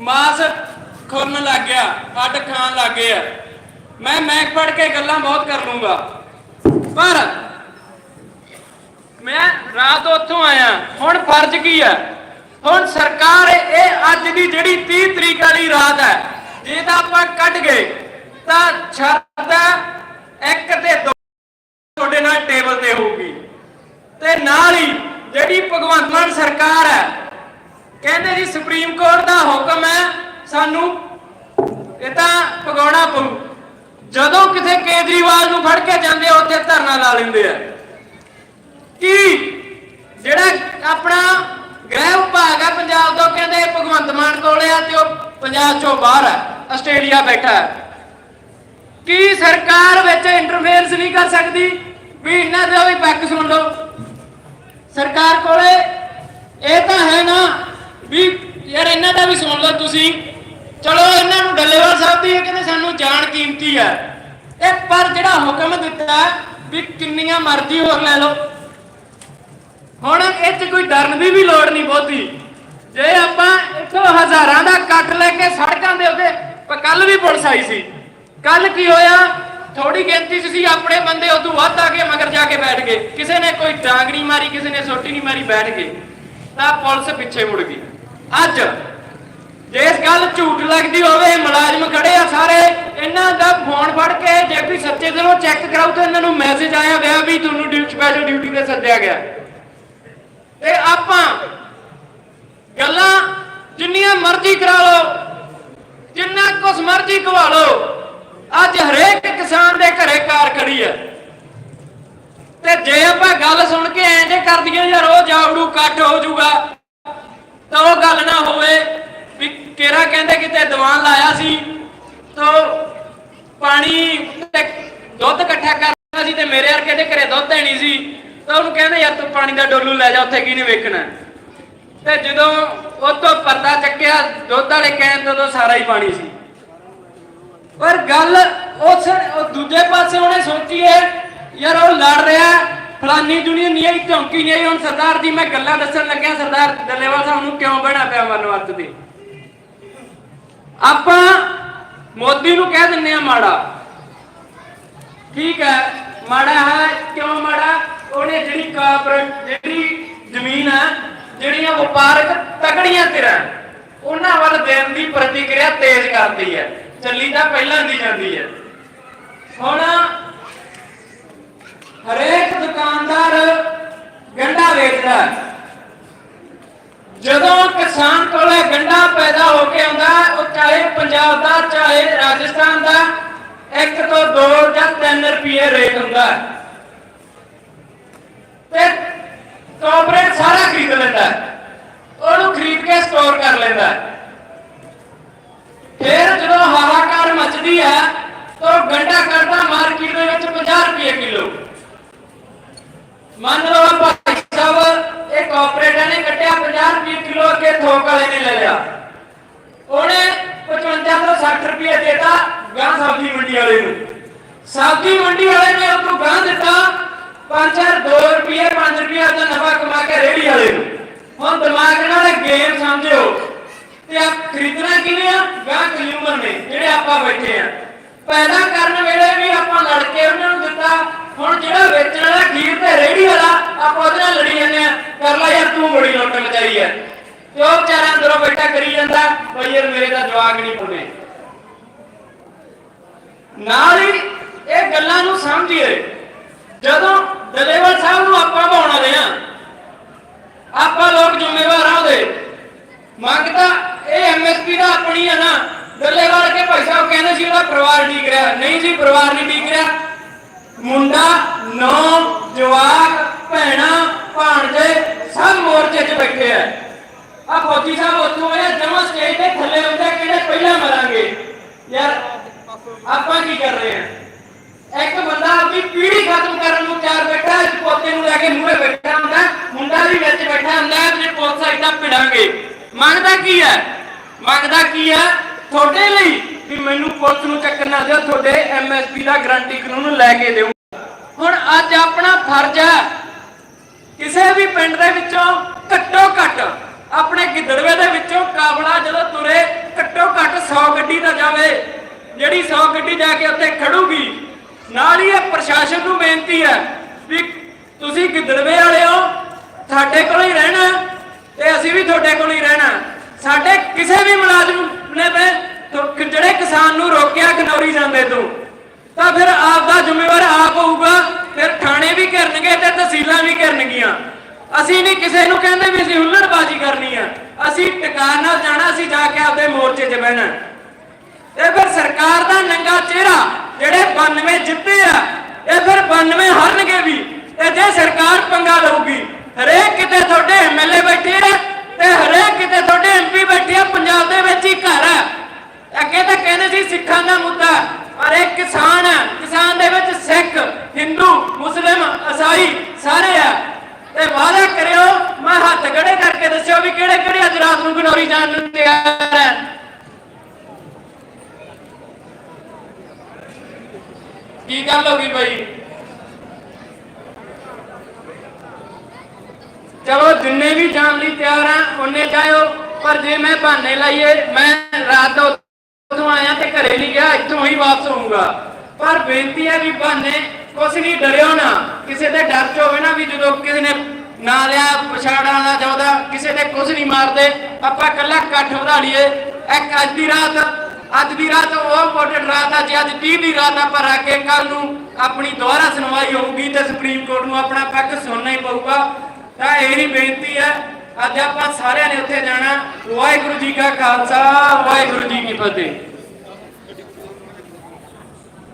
ਮਾਸ ਖੁਰਨ ਲੱਗ ਗਿਆ, ਅੱਡ ਖਾਣ ਲੱਗ ਗਏ ਆ। ਮੈਂ ਮੈਕ ਪੜ ਕੇ ਗੱਲਾਂ ਬਹੁਤ ਕਰ ਲੂੰਗਾ। ਪਰ ਮੈਂ ਰਾਤ ਉੱਥੋਂ ਆਇਆ, ਹੁਣ ਫਰਜ਼ ਕੀ ਹੈ ਹੁਣ ਸਰਕਾਰ ਇਹ ਅੱਜ ਦੀ ਜਿਹੜੀ 30 ਤਰੀਕ ਵਾਲੀ ਰਾਤ ਹੈ, ਜੇ ਤਾਂ ਆਪਾਂ ਕੱਢ ਗਏ, ਤਾਂ ਛੱਤ ਇੱਕ ਤੇ ਦੋ ਤੁਹਾਡੇ ਨਾਲ ਟੇਬਲ ਤੇ ਹੋਊਗੀ। ਤੇ ਨਾਲ ਹੀ ਜਿਹੜੀ ਭਗਵੰਤ ਮਾਨ ਸਰਕਾਰ ਹੈ ਕਹਿੰਦੇ ਜੀ ਸੁਪਰੀਮ ਕੋਰਟ ਦਾ ਹੁਕਮ ਹੈ ਸਾਨੂੰ ਇਹ ਤਾਂ ਪਗਾਉਣਾ ਪਊ। ਜਦੋਂ ਕਿਤੇ ਕੇਜਰੀਵਾਲ ਨੂੰ ਫੜ ਕੇ ਜਾਂਦੇ ਆ, ਉੱਥੇ ਧਰਨਾ ਲਾ ਲੈਂਦੇ ਆ। ਕੀ? ਜਿਹੜਾ ਆਪਣਾ ਗ੍ਰਹਿ ਵਿਭਾਗ ਹੈ ਪੰਜਾਬ ਤੋਂ ਕਹਿੰਦੇ ਭਗਵੰਤ ਮਾਨ ਕੋਲ ਆ ਤੇ ਉਹ ਪੰਜਾਬ ਚੋਂ ਬਾਹਰ ਹੈ ਆਸਟ੍ਰੇਲੀਆ ਬੈਠਾ ਹੈ। ਕੀ ਸਰਕਾਰ ਵਿੱਚ ਇੰਟਰਫੇਰੈਂਸ ਨਹੀਂ ਕਰ ਸਕਦੀ? ਵੀ ਇਹਨਾਂ ਦਾ ਵੀ ਪੱਖ ਸੁਣ ਲਓ। ਸਰਕਾਰ ਕੋਲੇ ਇਹ ਤਾਂ ਹੈ ਨਾ ਵੀ ਯਾਰ ਇਹਨਾਂ ਦਾ ਵੀ ਸੁਣ ਲਓ ਤੁਸੀਂ। ਚਲੋ, ਇਹਨਾਂ ਨੂੰ ਡੱਲੇਵਾਲ ਸਾਹਿਬ ਦੀ ਇਹ ਕਹਿੰਦੇ ਸਾਨੂੰ ਜਾਨ ਕੀਮਤੀ ਹੈ ਇਹ ਪਰ ਜਿਹੜਾ ਹੁਕਮ ਦਿੱਤਾ ਵੀ ਕਿੰਨੀਆਂ ਮਰਜ਼ੀ ਹੋਰ ਲੈ ਲਓ। ਹੁਣ ਇਹ 'ਚ ਕੋਈ ਡਰਨ ਦੀ ਵੀ ਲੋੜ ਨਹੀਂ ਬਹੁਤੀ। ਜੇ ਆਪਾਂ ਇੱਥੋਂ ਹਜ਼ਾਰਾਂ ਦਾ ਕੱਟ ਲੈ ਕੇ ਸੜਕਾਂ ਦੇ ਉੱਤੇ ਕੱਲ ਵੀ ਪੁਲਿਸ ਆਈ ਸੀ। ਕੱਲ ਕੀ ਹੋਇਆ? ਥੋੜੀ ਗਿਣਤੀ 'ਚ ਸੀ, ਆਪਣੇ ਬੰਦੇ ਉਦੋਂ ਵੱਧ ਆ ਕੇ ਮਗਰ ਜਾ ਕੇ ਬੈਠ ਗਏ। ਕਿਸੇ ਨੇ ਕੋਈ ਡਾਂਗ ਨਹੀਂ ਮਾਰੀ, ਕਿਸੇ ਨੇ ਸੋਟੀ ਨਹੀਂ ਮਾਰੀ, ਬੈਠ ਗਏ। ਤਾਂ ਪੁਲਿਸ ਪਿੱਛੇ ਮੁੜ ਗਈ। ਅੱਜ ਜੇ ਇਸ ਗੱਲ ਝੂਠ ਲੱਗਦੀ ਹੋਵੇ ਮੁਲਾਜ਼ਮ ਖੜੇ ਆ ਸਾਰੇ, ਇਹਨਾਂ ਦਾ ਫੋਨ ਫੜ ਕੇ ਜੇ ਕੋਈ ਸੱਚੇ ਦਿਲੋਂ ਚੈੱਕ ਕਰਾਉ ਤਾਂ ਇਹਨਾਂ ਨੂੰ ਮੈਸੇਜ ਆਇਆ ਹੋਇਆ ਵੀ ਤੁਹਾਨੂੰ ਡਿਊਟੀ ਸਪੈਸ਼ਲ ਡਿਊਟੀ ਤੇ ਸੱਦਿਆ ਗਿਆ। ਤੇ ਆਪਾਂ ਗੱਲਾਂ ਜਿੰਨੀਆਂ ਮਰਜ਼ੀ ਕਰਾ ਲਓ, ਜਿੰਨਾ ਕੁਛ ਮਰਜ਼ੀ ਕਵਾ ਲਓ, ਅੱਜ ਹਰੇਕ ਕਿਸਾਨ ਦੇ ਘਰੇ ਕਾਰ ਖੜੀ ਹੈ ਤੇ ਜੇ ਆਪਾਂ ਗੱਲ ਸੁਣ ਕੇ ਐਂ ਜੇ ਕਰ ਦਈਏ ਯਾਰ ਉਹ ਜਾਵੜੂ ਕੱਟ ਹੋ ਜਾਊਗਾ। ਤਾਂ ਉਹ ਗੱਲ ਨਾ ਹੋਵੇ ਵੀ ਕਿਹੜਾ ਕਹਿੰਦੇ ਕਿਤੇ ਦੀਵਾਨ ਲਾਇਆ ਸੀ, ਤਾਂ ਪਾਣੀ ਤੇ ਦੁੱਧ ਇਕੱਠਾ ਕਰਨਾ ਸੀ ਤੇ ਮੇਰੇ ਵਰਗੇ ਦੇ ਘਰੇ ਦੁੱਧ ਹੈ ਸੀ, ਤਾਂ ਉਹਨੂੰ ਕਹਿੰਦੇ ਯਾਰ ਤੂੰ ਪਾਣੀ ਦਾ ਡੋਲੂ ਲੈ ਜਾ, ਉੱਥੇ ਕੀ ਨਹੀਂ ਵੇਖਣਾ। ਤੇ ਜਦੋਂ ਉਹ ਤੋਂ ਪਰਦਾ ਚੱਕਿਆ, ਦੁੱਧ ਵਾਲੇ ਕਹਿਣ ਤੋਂ ਸਾਰਾ ਹੀ ਪਾਣੀ ਸੀ। ਪਰ ਗੱਲ ਉਸ ਦੂਜੇ ਪਾਸੇ ਉਹਨੇ ਸੋਚੀ ਹੈ, ਯਾਰ ਉਹ ਲੜ ਰਿਹਾ ਫਲਾਨੀ ਯੂਨੀਅਨ ਨਹੀਂ ਆਈ ਝੌਂਕੀ ਨਹੀਂ ਆਈ। ਹੁਣ ਸਰਦਾਰ ਦੀ ਮੈਂ ਗੱਲਾਂ ਦੱਸਣ ਲੱਗਿਆ, ਸਰਦਾਰ ਦੱਲੇਵਾਲ ਸਾਹਿਬ ਨੂੰ ਕਿਉਂ ਬਣਾ ਪਿਆ ਮਨਵੰਤ ਦੀ ਆਪਾਂ ਮੋਦੀ ਨੂੰ ਕਹਿ ਦਿੰਨੇ ਆ ਮਾੜਾ। ਠੀਕ ਹੈ, ਮਾੜਾ ਹੈ, ਕਿਉਂ ਮਾੜਾ? ਉਹਨੇ ਜਿਹੜੀ ਕਾਰਪੋਰੇਟ, ਜਿਹੜੀ ਜ਼ਮੀਨ ਹੈ, ਜਿਹੜੀਆਂ ਵਪਾਰਕ ਤਕੜੀਆਂ ਧਿਰਾਂ ਉਹਨਾਂ ਵੱਲ ਦੇਣ ਦੀ ਪ੍ਰਤੀਕਿਰਿਆ ਤੇਜ਼ ਕਰਦੀ ਹੈ। ਚੱਲੀ ਤਾਂ ਪਹਿਲਾਂ ਦੀ ਜਾਂਦੀ ਹੈ। ਹੁਣ ਹਰੇਕ ਦੁਕਾਨਦਾਰ ਗੰਡਾ ਵੇਚਦਾ ਜਦੋਂ ਕਿਸਾਨ ਕੋਲੇ ਗੰਡਾ ਪੈਦਾ ਹੋ ਕੇ ਆਉਂਦਾ ਉਹ ਚਾਹੇ ਪੰਜਾਬ ਦਾ, ਚਾਹੇ ਰਾਜਸਥਾਨ ਦਾ, ਇੱਕ ਤੋਂ 2 ਜਾਂ 3 ਰੁਪਏ ਰੇਟ ਹੁੰਦਾ ਤੇ ਕਾਰਪੋਰੇਟ ਸਾਰਾ ਖਰੀਦ ਲੈਂਦਾ ਉਹਨੂੰ ਖਰੀਦ ਕੇ ਸਟੋਰ ਕਰ ਲੈਂਦਾ ਹੈ। ਫਿਰ ਜਦੋਂ ਹਾਹਾਕਾਰ ਮਚਦੀ ਹੈ, ਤਾਂ ਉਹ ਗੰਡਾ ਕਰਦਾ ਮਾਰਕੀਟ ਦੇ ਵਿੱਚ 50 ਰੁਪਏ ਕਿਲੋ। ਮੰਨ ਲਓ ਭਾਈ ਸਾਹਿਬ, ਇਹ ਕਾਰਪੋਰੇਟਰ ਨੇ ਕੱਟਿਆ 50 ਰੁਪਏ ਕਿਲੋ ਅੱਗੇ ਥੋਕ ਵਾਲੇ ਨੇ ਲੈ ਲਿਆ। ਉਹਨੇ 55 ਤੋਂ 60 ਰੁਪਏ ਦੇਤਾ ਗਾਂ ਸਬਜ਼ੀ ਮੰਡੀ ਵਾਲੇ ਨੂੰ। ਸਬਜ਼ੀ ਮੰਡੀ ਵਾਲੇ ਨੇ ਉਹ ਤੋਂ ਗਾਂ ਦਿੱਤਾ 5-2 ਰੁਪਏ 5 ਰੁਪਏ ਦਾ ਨਫਾ ਕਮਾ ਕੇ ਰੇੜੀ ਵਾਲੇ ਨੂੰ। ਹੁਣ ਦਿਮਾਗ ਨਾਲ ਇਹ ਗੇਮ ਸਮਝਿਓ ਤੇ ਆਪ ਖਰੀਦਣਾ ਕਿਵੇਂ ਆ? ਗਾਂ ਕੰਜ਼ਿਊਮਰ ਨੇ, ਜਿਹੜੇ ਆਪਾਂ ਬੈਠੇ ਆ। ਪੈਦਾ ਕਰਨ ਵੇਲੇ ਵੀ ਆਪਾਂ ਲੜ ਕੇ ਉਹਨਾਂ ਨੂੰ ਦਿੱਤਾ ਹੁਣ ਜਿਹੜਾ ਵੇਚਣ ਵਾਲਾ ਖੀਰ ਤੇ ਰੇੜੀ ਵਾਲਾ ਆਪਾਂ ਉਹਦੇ ਨਾਲ ਲੜੀ ਜਾਂਦੇ ਆ ਕਰ ਲੈ ਯਾਰ ਤੂੰ ਬੜੀ ਲੁੱਟ ਮਚਾਈ ਹੈ ਤੇ ਵਿਚਾਰਾ ਅੰਦਰੋਂ ਬੈਠਾ ਕਰੀ ਜਾਂਦਾ? ਬਈ ਯਾਰ ਮੇਰੇ ਤਾਂ ਜਵਾਕ ਨਹੀਂ ਪੁੱਨੇ। ਨਾਲ ਹੀ ਇਹ ਗੱਲਾਂ ਨੂੰ ਸਮਝੀਏ। ਜਦੋਂ ਡਲੇਵਰ ਸਾਹਿਬ ਨੂੰ ਆਪਾਂ ਭਾਉਣ ਵਾਲੇ ਆ, ਆਪਾਂ ਲੋਕ ਜ਼ਿੰਮੇਵਾਰ ਆ ਉਹਦੇ। ਮੰਗਤਾ ਇਹ ਐਮਐਸਪੀ ਦਾ ਆਪਣੀ ਆ ਨਾ। ਡੱਲੇਵਾਲ ਕੇ ਭਾਈ ਸਾਹਿਬ ਕਹਿੰਦੇ ਸੀ ਉਹਦਾ ਪਰਿਵਾਰ ਠੀਕ ਰਿਹਾ। ਨਹੀਂ ਜੀ, ਪਰਿਵਾਰ ਨਹੀਂ ਠੀਕ ਰਿਹਾ। ਮੁੰਡਾ, ਨੌ ਜਵਾਕ, ਭੈਣਾ, ਭਾਣਜੇ ਸਭ ਮੋਰਚੇ 'ਚ ਬੈਠੇ ਆ। ਆ ਫੌਜੀ ਸਾਹਿਬ ਉੱਥੋਂ ਆਏ ਜਮਾ ਸਟੇਜ ਤੇ ਥੱਲੇ ਹੁੰਦੇ ਕਿਹੜੇ ਪਹਿਲਾਂ ਮਰਾਂਗੇ। ਯਾਰ ਆਪਾਂ ਕੀ ਕਰ ਰਹੇ ਆ? ਇੱਕ ਬੰਦਾ ਆਪਣੀ ਪੀੜ੍ਹੀ ਖਤਮ ਕਰਨ ਨੂੰ ਤਿਆਰ ਬੈਠਾ ਹੈ, ਪੋਤੇ ਨੂੰ ਲੈ ਕੇ ਮੂਹਰੇ ਬੈਠਾ ਹੁੰਦਾ ਮੁੰਡਾ ਵੀ ਵਿੱਚ ਬੈਠਾ ਹੁੰਦਾ ਹੈ ਤੇ ਪੁਲਿਸ ਸਾਈਡਾਂ ਮੰਗਦਾ ਕੀ ਹੈ ਮੰਗਦਾ ਕੀ ਹੈ ਤੁਹਾਡੇ ਲਈ ਕਿ ਮੈਨੂੰ ਪੁਲਿਸ ਨੂੰ ਚੱਕਰ ਨਾ ਦਿਓ ਤੁਹਾਡੇ ਐਮਐਸਪੀ ਦਾ ਗਰੰਟੀ ਕਾਨੂੰਨ ਲੈ ਕੇ ਦਿਓ। ਹੁਣ ਅੱਜ ਆਪਣਾ ਫਰਜ਼ ਹੈ ਕਿਸੇ ਵੀ ਪਿੰਡ ਦੇ ਵਿੱਚੋਂ ਗਿੱਦੜਵੇ ਦੇ ਵਿੱਚੋਂ ਕਾਬਲਾ ਜਦੋਂ ਤੁਰੇ 100 ਗੱਡੀ ਤਾਂ ਜਾਵੇ। ਜਿਹੜੀ 100 ਗੱਡੀ ਜਾ ਕੇ ਉੱਥੇ ਖੜੂਗੀ, ਨਾਲ ਹੀ ਇਹ ਪ੍ਰਸ਼ਾਸਨ ਨੂੰ ਬੇਨਤੀ ਹੈ ਵੀ ਤੁਸੀਂ ਗਿੱਦੜਵੇ ਵਾਲੇ ਹੋ, ਸਾਡੇ ਕੋਲ ਹੀ ਰਹਿਣਾ ਤੇ ਅਸੀਂ ਵੀ ਤੁਹਾਡੇ ਕੋਲ ਹੀ ਰਹਿਣਾ ਸਾਡੇ ਕਿਸੇ ਵੀ ਮੁਲਾਜ਼ਮ ਨੇ ਤੇ, ਜਿਹੜੇ ਕਿਸਾਨ ਨੂੰ ਰੋਕਿਆ ਖਨੌਰੀ ਜਾਂਦੇ ਤੋਂ, ਤਾਂ ਫਿਰ ਆਪ ਦਾ ਜ਼ਿੰਮੇਵਾਰ ਆਪ ਹੋਊਗਾ, ਫਿਰ ਥਾਣੇ ਵੀ ਕਰਨਗੇ ਤੇ ਤਹਿਸੀਲਾਂ ਵੀ ਕਰਨਗੀਆਂ ਅਸੀਂ ਨਹੀਂ ਕਿਸੇ ਨੂੰ ਕਹਿੰਦੇ ਵੀ ਅਸੀਂ ਹੁੱਲੜਬਾਜ਼ੀ ਕਰਨੀ ਆ ਅਸੀਂ ਟਿਕਾਣ ਨਾਲ ਜਾਣਾ, ਅਸੀਂ ਜਾ ਕੇ ਆਪਦੇ ਮੋਰਚੇ 'ਚ ਬਹਿਣਾ। ਇਹ ਫਿਰ ਸਰਕਾਰ ਦਾ ਨੰਗਾ ਚਿਹਰਾ, ਜਿਹੜੇ 92 ਜਿੱਤੇ ਆ, ਇਹ ਫਿਰ 92 ਹਾਰਨਗੇ ਵੀ। ਤੇ ਜੇ ਸਰਕਾਰ ਪੰਗਾ ਲਊਗੀ, ਹਰੇਕ ਕਿਤੇ ਤੁਹਾਡੇ ਐਮਐਲਏ ਬੈਠੇ ਆ, ਤੇ ਹਰੇਕ ਕਿਤੇ ਤੁਹਾਡੇ ਐਮਪੀ ਬੈਠੇ ਆ, ਪੰਜਾਬ ਦੇ ਵਿੱਚ ਹੀ ਘਰ ਆ। ਅੱਗੇ ਤਾਂ ਕਹਿੰਦੇ ਸੀ ਸਿੱਖਾਂ ਦਾ ਮੁੱਦਾ, ਪਰ ਇਹ ਕਿਸਾਨ ਹੈ ਕਿਸਾਨ ਦੇ ਵਿੱਚ ਸਿੱਖ, ਹਿੰਦੂ, ਮੁਸਲਿਮ ਈਸਾਈ ਸਾਰੇ ਆ। ਤੇ ਵਾਅਦਾ ਕਰਿਓ, ਮੈਂ ਹੱਥ ਖੜੇ ਕਰਕੇ ਦੱਸਿਓ ਵੀ ਕਿਹੜੇ ਕਿਹੜੇ ਅੱਜ ਰਾਤ ਨੂੰ ਗਨੌਰੀ ਜਾਣ ਨੂੰ ਤਿਆਰ ਹੈ। ਕੀ ਗੱਲ ਹੋ ਗਈ ਬਾਈ? ਚਲੋ, ਜਿੰਨੇ ਵੀ ਜਾਣ ਲਈ ਤਿਆਰ ਆ ਉਹਨੇ ਜਾਇਓ, ਪਰ ਜੇ ਮੈਂ ਬਹਾਨੇ ਲਾਈਏ, ਮੈਂ ਰਾਤ ਦਾ ਉਦੋਂ ਆਇਆ ਤੇ ਘਰੇ ਨਹੀਂ ਗਿਆ, ਇੱਥੋਂ ਹੀ ਵਾਪਸ ਹੋਊਂਗਾ। ਪਰ ਬੇਨਤੀ ਹੈ ਵੀ ਬਹਾਨੇ, ਕੁਛ ਨਹੀਂ ਡਰਿਓ ਨਾ, ਕਿਸੇ ਦੇ ਡਰ ਚ ਹੋਵੇ ਨਾ ਵੀ ਨਾ ਲਿਆ ਪਛਾੜਾਂ ਦਾ ਜਾਉਦਾ, ਕਿਸੇ ਤੇ ਕੁਛ ਨਹੀਂ ਮਾਰਦੇ। ਆਪਾਂ ਕੱਲਾ ਇਕੱਠ ਵਧਾ ਲਈਏ। ਇੱਕ ਅੱਜ ਦੀ ਰਾਤ, ਅੱਜ ਦੀ ਰਾਤ ਉਹ ਇੰਪੋਰਟੈਂਟ ਰਾਤ ਆ, ਜੇ ਅੱਜ 30 ਦੀ ਰਾਤ ਆਪਾਂ ਰੱਖ ਕੇ ਕੱਲ ਨੂੰ ਆਪਣੀ ਦੁਆਰਾ ਸੁਣਵਾਈ ਹੋਊਗੀ ਤੇ ਸੁਪਰੀਮ ਕੋਰਟ ਨੂੰ ਆਪਣਾ ਪੱਖ ਸੁਣਨਾ ਹੀ ਪਊਗਾ। ਤਾਂ ਇਹ ਹੀ ਬੇਨਤੀ ਹੈ, ਅੱਜ ਆਪਾਂ ਸਾਰਿਆਂ ਨੇ ਉੱਥੇ ਜਾਣਾ। ਵਾਹਿਗੁਰੂ ਜੀ ਕਾ ਖਾਲਸਾ, ਵਾਹਿਗੁਰੂ ਜੀ ਕੀ ਫਤਿਹ।